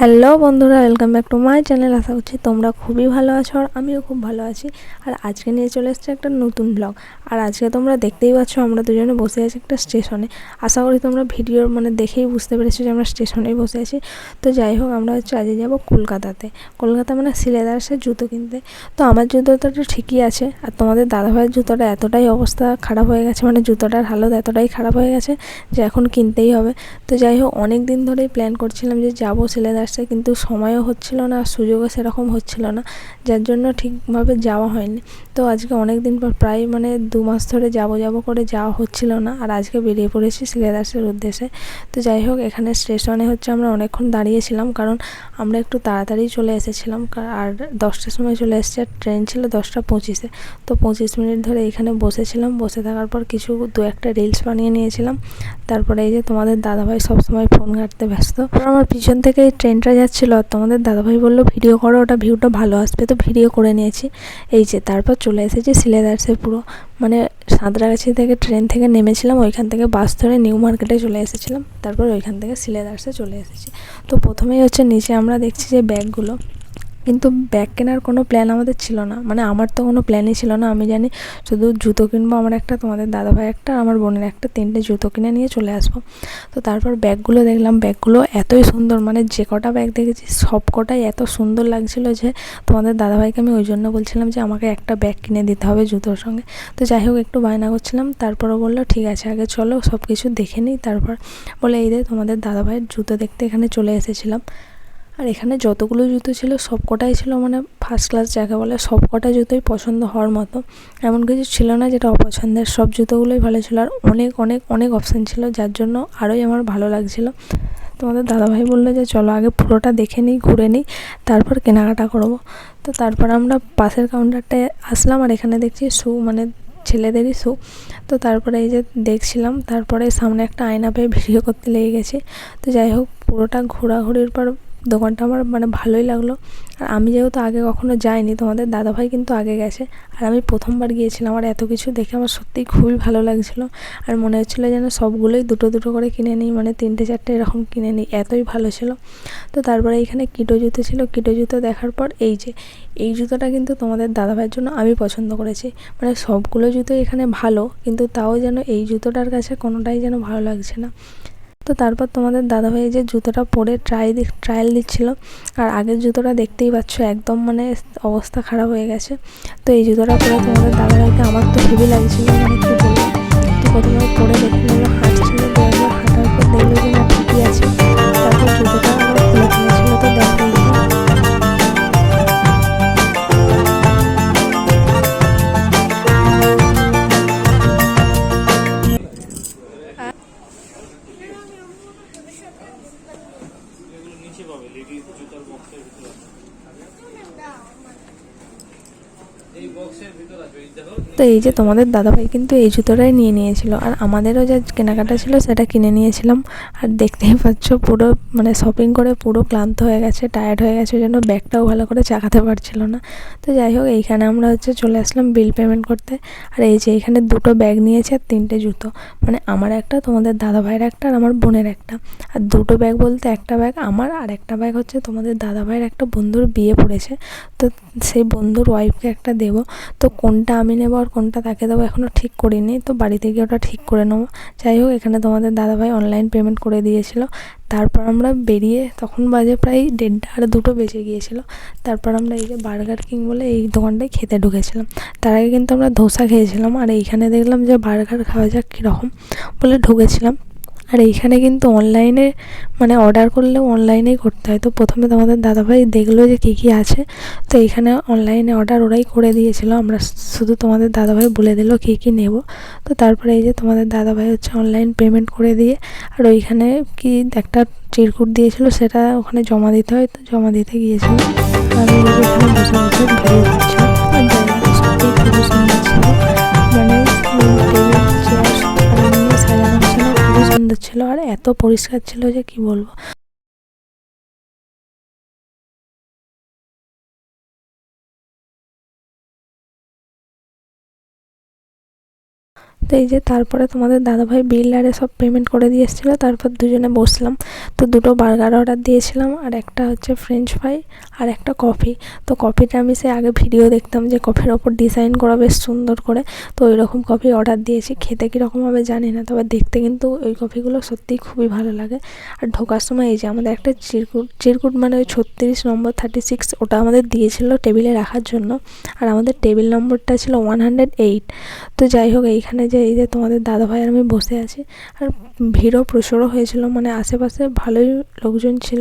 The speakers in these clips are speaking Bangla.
হ্যালো বন্ধুরা welcome back to my channel আশা করছি তোমরা খুবই ভালো আছো আর আমিও খুব ভালো আছি। আর আজকে নিয়ে চলে এসেছে একটা নতুন ব্লগ আর আজকে তোমরা দেখতেই পাচ্ছ আমরা দুজনে বসে আছি একটা স্টেশনে আশা করি তোমরা ভিডিওর মানে দেখেই বুঝতে পেরেছ যে আমরা স্টেশনেই বসে আছি। তো যাই হোক, আমরা হচ্ছে আজকে যাব কলকাতাতে। কলকাতা মানে সিলেদার্সে জুতো কিনতে। তো আমার জুতোটা তো ঠিকই আছে, আর তোমাদের দাদাভাইয়ের জুতোটা এতটাই অবস্থা খারাপ হয়ে গেছে মানে জুতোটার হালত এতটাই খারাপ হয়ে গেছে যে এখন কিনতেই হবে। তো যাই হোক অনেক দিন ধরেই প্ল্যান করছিলাম যে যাব সিলেদার্সে কিন্তু সময়ও হচ্ছিল না, সুযোগও সেরকম হচ্ছিল না, যার জন্য ঠিকভাবে যাওয়া হয়নি। তো আজকে অনেক দিন পর প্রায় মানে দু মাস ধরে যাব যাব করে যাওয়া হচ্ছিল না আর আজকে বেরিয়ে পড়েছি সিলেদার্সের উদ্দেশ্যে। তো যাই হোক, এখানে স্টেশনে হচ্ছে আমরা অনেকক্ষণ দাঁড়িয়েছিলাম কারণ আমরা একটু তাড়াতাড়ি চলে এসেছিলাম আর দশটার সময় চলে এসেছি আর ট্রেন ছিল দশটা পঁচিশে। তো পঁচিশ মিনিট ধরে এখানে বসেছিলাম, বসে থাকার পর কিছু দু একটা রিলস বানিয়ে নিয়েছিলাম। তারপরে এই যে তোমাদের দাদাভাই সবসময় ফোন ঘাঁটতে ব্যস্ত। আমার পিছন থেকে এই ট্রেনটা যাচ্ছিল আর তোমাদের দাদাভাই বলল, ভিডিও করো, ওটা ভিউটা ভালো আসবে। তো ভিডিও করে নিয়েছি। এই যে, তারপর চলে এসেছি সিলেদার্সে পুরো। মানে সাঁতরাগাছি থেকে ট্রেন থেকে নেমেছিলাম, ওইখান থেকে বাস ধরে নিউ মার্কেটে চলে এসেছিলাম। তারপর ওইখান থেকে সিলেদার্সে চলে এসেছি। তো প্রথমেই হচ্ছে নিচে আমরা দেখছি যে ব্যাগগুলো কিন্তু ব্যাগ কেনার কোনো প্ল্যান আমাদের ছিল না। মানে আমার তো কোনো প্ল্যানই ছিল না। আমি জানি শুধু জুতো কিনবো, আমার একটা, তোমাদের দাদাভাই একটা আমার বোনের একটা, তিনটে জুতো কিনে নিয়ে চলে আসব। তো তারপর ব্যাগগুলো দেখলাম, ব্যাগগুলো এতই সুন্দর মানে যে কটা ব্যাগ দেখেছি, সব কটাই এত সুন্দর লাগছিল যে তোমাদের দাদাভাইকে আমি ওই জন্য বলছিলাম যে আমাকে একটা ব্যাগ কিনে দিতে হবে জুতোর সঙ্গে। তো যাই হোক, একটু বায়না করছিলাম, তারপরও বলল, ঠিক আছে, আগে চলো সব কিছু দেখে নিই। তারপর বলে, এই রে, তোমাদের দাদাভাইয়ের জুতো দেখতে এখানে চলে এসেছিলাম। আর এখানে যতগুলো জুতো ছিল সব কটাই ছিল মানে ফার্স্ট ক্লাস যাকে বলে সব কটা জুতোই পছন্দ হওয়ার মতো। এমন কিছু ছিল না যেটা অপছন্দের, সব জুতোগুলোই ভালো ছিল আর অনেক অনেক অনেক অপশান ছিল যার জন্য আরোই আমার ভালো লাগছিল। তোমাদের দাদাভাই বলল যে চলো আগে পুরোটা দেখে নিই, ঘুরে নিই, তারপর কেনাকাটা করব। তো তারপর আমরা পাশের কাউন্টারটায় আসলাম আর এখানে দেখছি শু মানে ছেলেদেরই শু তো তারপরে এই যে দেখছিলাম, তারপরে সামনে একটা আয়না পেয়ে ভিডিও করতে লেগে গেছি। তো যাই হোক, পুরোটা ঘোরাঘুরির পর দোকানটা আমার মানে ভালোই লাগল। আর আমি যেহেতু আগে কখনো যাইনি, তোমাদের দাদাভাই কিন্তু আগে গেছে। আর আমি প্রথমবার গিয়েছিলাম আর এত কিছু দেখে আমার সত্যিই খুবই ভালো লাগছিল। আর মনে হচ্ছিল যেন সবগুলোই দুটো দুটো করে কিনে নিই মানে তিনটে চারটে এরকম কিনে নিই, এতই ভালো ছিল। তো তারপরে এখানে কিটো জুতো ছিল। কিটো জুতো দেখার পর এই যে, এই জুতোটা কিন্তু তোমাদের দাদাভাইয়ের জন্য আমি পছন্দ করেছি। মানে সবগুলো জুতোই এখানে ভালো, কিন্তু তাও যেন এই জুতোটার কাছে কোনোটাই যেন ভালো লাগছে না। তো তারপর তোমাদের দাদাভাই যে জুতোটা পরে ট্রাই ট্রায়াল দিচ্ছিল। আর আগের জুতোটা দেখতেই পাচ্ছ, একদম মানে অবস্থা খারাপ হয়ে গেছে। তো এই জুতোটা পরে তোমাদের দাদাভাইকে আমার তো হেভি লাগছিল মানে পাবে লেডিস জুতার বক্সের ভিতরে আছে। এই বক্সের ভিতর আছে এই দেখো তো এই যে তোমাদের দাদাভাই কিন্তু এই জুতোটাই নিয়ে নিয়েছিল। আর আমাদেরও যা কেনাকাটা ছিল, সেটা কিনে নিয়েছিলাম। আর দেখতেই পাচ্ছ, পুরো মানে শপিং করে পুরো ক্লান্ত হয়ে গেছে টায়ার্ড হয়ে গেছে জন্য ব্যাগটাও ভালো করে চাকাতে পারছিল না। তো যাই হোক, এইখানে আমরা হচ্ছে চলে আসলাম বিল পেমেন্ট করতে। আর এই যে এখানে দুটো ব্যাগ নিয়েছে আর তিনটে জুতো। মানে আমার একটা, তোমাদের দাদাভাইয়ের একটা, আর আমার বোনের একটা। আর দুটো ব্যাগ বলতে একটা ব্যাগ আমার, আর একটা ব্যাগ হচ্ছে তোমাদের দাদাভাইয়ের একটা বন্ধুর বিয়ে পড়েছে। তো সেই বন্ধুর ওয়াইফকে একটা দেবো। তো কোনটা আমি নেব আর কোনটা তাকে দেবো এখনও ঠিক করিনি। তো বাড়িতে গিয়ে ওটা ঠিক করে নেব। যাই হোক, এখানে তোমাদের দাদাভাই অনলাইন পেমেন্ট করে দিয়েছিল। তারপর আমরা বেরিয়ে তখন বাজে প্রায় দেড়টা আর দুটো বেজে গিয়েছিল। তারপর আমরা এই যে বার্গার কিং বলে এই দোকানটায় খেতে ঢুকেছিলাম। তার আগে কিন্তু আমরা ধোসা খেয়েছিলাম। আর এইখানে দেখলাম যে বার্গার খাওয়া যাক কীরকম বলে ঢুকেছিলাম। আর এইখানে কিন্তু অনলাইনে মানে অর্ডার করলেও অনলাইনেই করতে হয়। তো প্রথমে তোমাদের দাদাভাই দেখল যে কী কী আছে। তো এইখানে অনলাইনে অর্ডার ওরাই করে দিয়েছিলো। আমরা শুধু তোমাদের দাদাভাই বলে দিল কী কী নেব। তো তারপরে এই যে তোমাদের দাদাভাই হচ্ছে অনলাইন পেমেন্ট করে দিয়ে, আর ওইখানে কি একটা চিরকুট দিয়েছিল, সেটা ওখানে জমা দিতে হয়। তো জমা দিতে গিয়েছিল। আমি বসে বসে ভিডিও করছিলাম এত পরিষ্কার ছিল যে কি বলব? তো এই যে তারপরে তোমাদের দাদাভাই বিল আরে সব পেমেন্ট করে দিয়ে এসেছিল, তারপর দুজনে বসলাম। তো দুটো বার্গার অর্ডার দিয়েছিলাম আর একটা হচ্ছে ফ্রেঞ্চ ফ্রাই আর একটা কফি তো কফিটা আমি সে আগে ভিডিও দেখতাম যে কফির ওপর ডিজাইন করা বেশ সুন্দর করে। তো ওই রকম কফি অর্ডার দিয়েছি। খেতে কীরকম হবে জানি না, তবে দেখতে কিন্তু ওই কফিগুলো সত্যিই খুবই ভালো লাগে। আর ঢোকার সময় এই যে আমাদের একটা চিরকুট চিরকুট মানে ওই ছত্রিশ নম্বর থার্টি সিক্স ওটা আমাদের দিয়েছিল টেবিলে রাখার জন্য। আর আমাদের টেবিল নম্বরটা ছিল ওয়ান হান্ড্রেড এইট তো যাই হোক, এইখানে যে এই যে তোমাদের দাদাভাই আর আমি বসে আছি, আর ভিড়ও প্রচুরও হয়েছিল মানে আশেপাশে ভালোই লোকজন ছিল।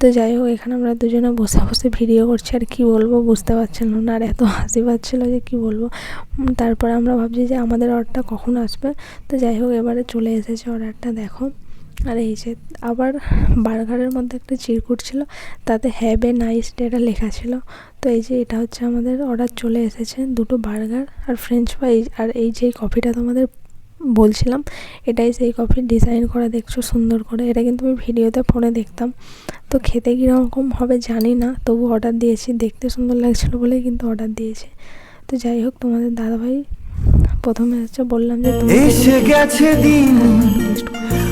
তো যাই হোক, এখানে আমরা দুজনে বসে বসে ভিডিও করছি, আর কি বলব বুঝতে পারছিলাম না, আর এত হাসি পাচ্ছিলো যে কি বলব। তারপরে আমরা ভাবছি যে আমাদের অর্ডারটা কখন আসবে? তো যাই হোক, এবারে চলে এসেছে অর্ডারটা, দেখো। আর এই যে আবার বার্গারের মধ্যে একটা চিরকুট ছিল তাতে হ্যাভ এ নাইস ডে এটা লেখা ছিল। তো এই যে এটা হচ্ছে আমাদের অর্ডার চলে এসেছে দুটো বার্গার আর ফ্রেঞ্চ ফ্রাই আর এই যে কফিটা তোমাদের বলছিলাম এটাই সেই কফির ডিজাইন করা দেখছ সুন্দর করে। এটা কিন্তু আমি ভিডিওতে ফোনে দেখতাম। তো খেতে কীরকম হবে জানি না তবু অর্ডার দিয়েছি। দেখতে সুন্দর লাগছিল বলেই কিন্তু অর্ডার দিয়েছি। তো যাই হোক তোমাদের দাদাভাই প্রথমে হচ্ছে বললাম যে তুমি দিন।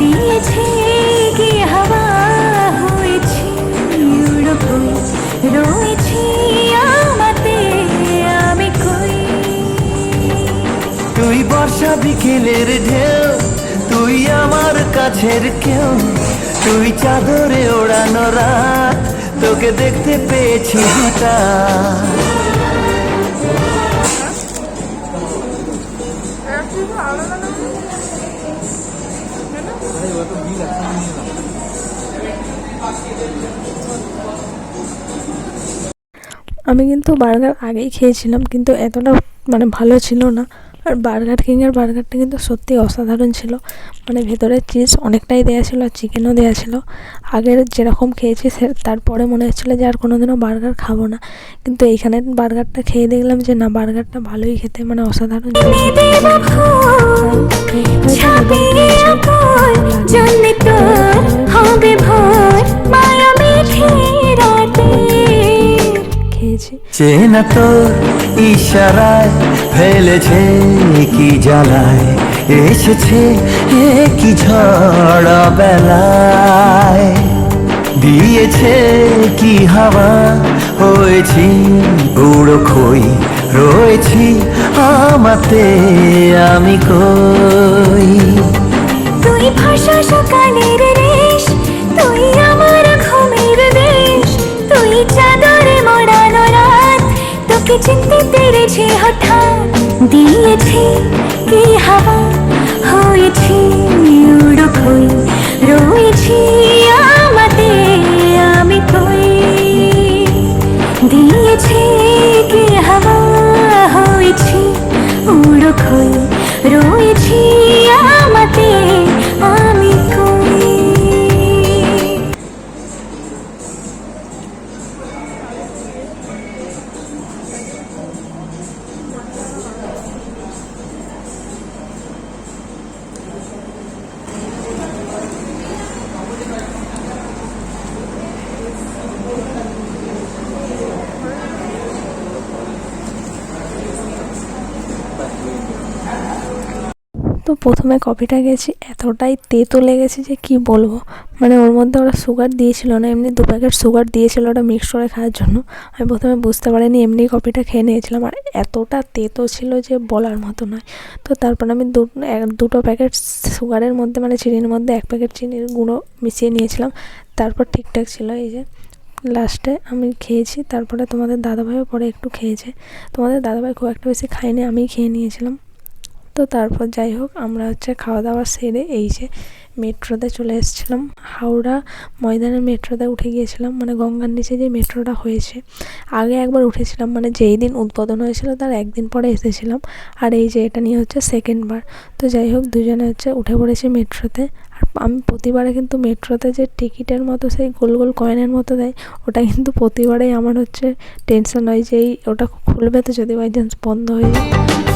দিয়েছে কি হাওয়া হয়েছি রয়েছি আমাতে আমি তুই বর্ষা বিকেলের ঢেউ, তুই আমার কাছের কেউ, তুই চাদরে ওড়ানো রাত, তোকে দেখতে পেয়েছি হঠাৎ আমি কিন্তু বার্গার আগেই খেয়েছিলাম, কিন্তু এতটা মানে ভালো ছিল না। আর বার্গার কিংয়ের বার্গারটা কিন্তু সত্যি অসাধারণ ছিল। মানে ভেতরে চিজ অনেকটাই দেওয়া ছিল আর চিকেনও দেওয়া ছিল। আগের যেরকম খেয়েছি সে তারপরে মনে হচ্ছিল যে আর কোনোদিনও বার্গার খাব না। কিন্তু এইখানে বার্গারটা খেয়ে দেখলাম যে না, বার্গারটা ভালোই খেতে মানে অসাধারণ চেনা তোর ইশারায় ফেলেছে কি জ্বালায়? এসেছে এ কি ঝড় বেলায়। দিয়েছে কি হাওয়া? হয়েছি উড়ো খই, রয়েছি আমাতে আমি কই? তুই ভাষা সকালের রেশ, তুই আমার ঘুমের দেশ তুই রাত তোকে চিনতে পেরেছি হঠাৎ। দিয়েছি কি হাওয়া? হয়েছি উড়ো খই রয়েছি আমাতে আমি কই? দিয়েছে কি হাওয়া? হয়েছি উড়ো খই রয়েছি তো প্রথমে কফিটা গেছি এতটাই তেতো লেগেছে যে কি বলব? মানে ওর মধ্যে ওরা সুগার দিয়েছিল না, এমনি দু প্যাকেট সুগার দিয়েছিল ওটা মিক্স করে খাওয়ার জন্য। আমি প্রথমে বুঝতে পারিনি এমনি কফিটা খেয়ে নিয়েছিলাম, আর এতটা তেতো ছিল যে বলার মতো নয়। তো তারপর আমি দু দুটো প্যাকেট সুগারের মধ্যে মানে চিনির মধ্যে এক প্যাকেট চিনির গুঁড়ো মিশিয়ে নিয়েছিলাম। তারপর ঠিকঠাক ছিল এই যে লাস্টে আমি খেয়েছি, তারপরে তোমাদের দাদাভাইও পরে একটু খেয়েছে। তোমাদের দাদাভাই খুব একটা বেশি খায়নি, আমিই খেয়ে নিয়েছিলাম। তো তারপর যাই হোক, আমরা হচ্ছে খাওয়া দাওয়া সেরে এই যে মেট্রোতে চলে এসেছিলাম। হাওড়া ময়দানের মেট্রোতে উঠে গিয়েছিলাম মানে গঙ্গার নিচে যে মেট্রোটা হয়েছে। আগে একবার উঠেছিলাম মানে যেই দিন উদ্বোধন হয়েছিল তার একদিন পরে এসেছিলাম। আর এই যে এটা নিয়ে হচ্ছে সেকেন্ডবার তো যাই হোক, দুজনে হচ্ছে উঠে পড়েছি মেট্রোতে। আর আমি প্রতিবারে কিন্তু মেট্রোতে যে টিকিটের মতো, সেই গোল গোল কয়েনের মতো দেয়, ওটা কিন্তু প্রতিবারেই আমার হচ্ছে টেনশন হয় যে এই ওটা খুলবে তো যদি বাই চান্স বন্ধ হয়ে যায়।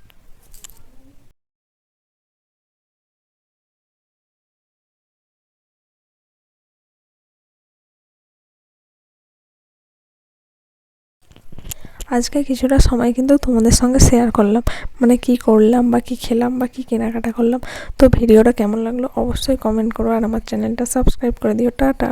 আজকে কিছুটা সময় কিন্তু তোমাদের সঙ্গে শেয়ার করলাম। মানে কি করলাম বা কি খেলাম বা কি কেনাকাটা করলাম। তো ভিডিওটা কেমন লাগল অবশ্যই কমেন্ট করো আর আমার চ্যানেলটা সাবস্ক্রাইব করে দিও। টাটা।